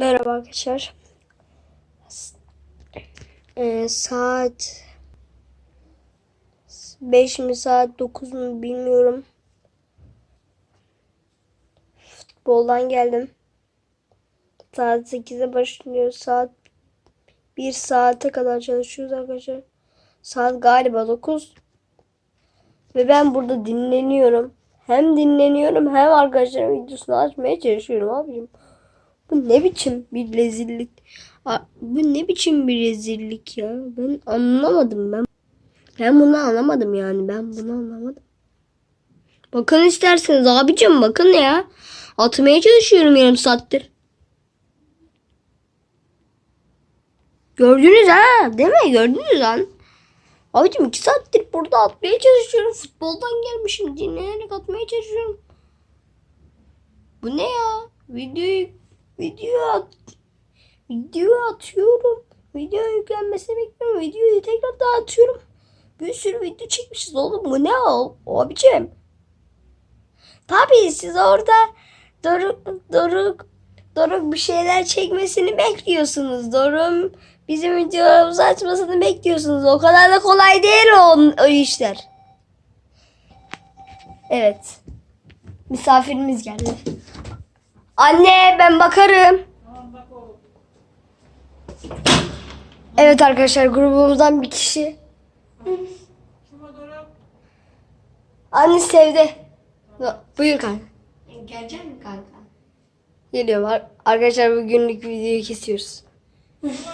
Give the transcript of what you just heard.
Merhaba arkadaşlar. Ee, saat 5 mi saat 9 mu bilmiyorum. Futboldan geldim. Saat 8'e başlıyor. Saat 1 saate kadar çalışıyoruz arkadaşlar. Saat galiba 9. Ve ben burada dinleniyorum. Hem dinleniyorum hem arkadaşlarım videosunu açmaya çalışıyorum abicim. Bu ne biçim bir rezillik? Bu ne biçim bir rezillik ya? Ben anlamadım ben. Ben bunu anlamadım yani. Ben bunu anlamadım. Bakın isterseniz abicim bakın ya. Atmaya çalışıyorum yarım saattir. Gördünüz ha değil mi? Gördünüz lan. Abicim iki saattir burada atmaya çalışıyorum. Futboldan gelmişim. Dinlenerek atmaya çalışıyorum. Bu ne ya? Videoyu video at video atıyorum. Video yüklenmesini bekliyorum. Videoyu tekrar daha atıyorum. Bir sürü video çekmişiz oğlum. Bu ne o? Abicim. Tabii siz orada Doruk Doruk Doruk bir şeyler çekmesini bekliyorsunuz. Doruk'un bizim videolarımızı açmasını bekliyorsunuz. O kadar da kolay değil o, o işler. Evet. Misafirimiz geldi. Anne ben bakarım. Evet arkadaşlar grubumuzdan bir kişi. Anne sevdi. Buyur kanka. Gelecek mi kanka? Geliyorum. Ar- Arkadaşlar bugünlük videoyu kesiyoruz.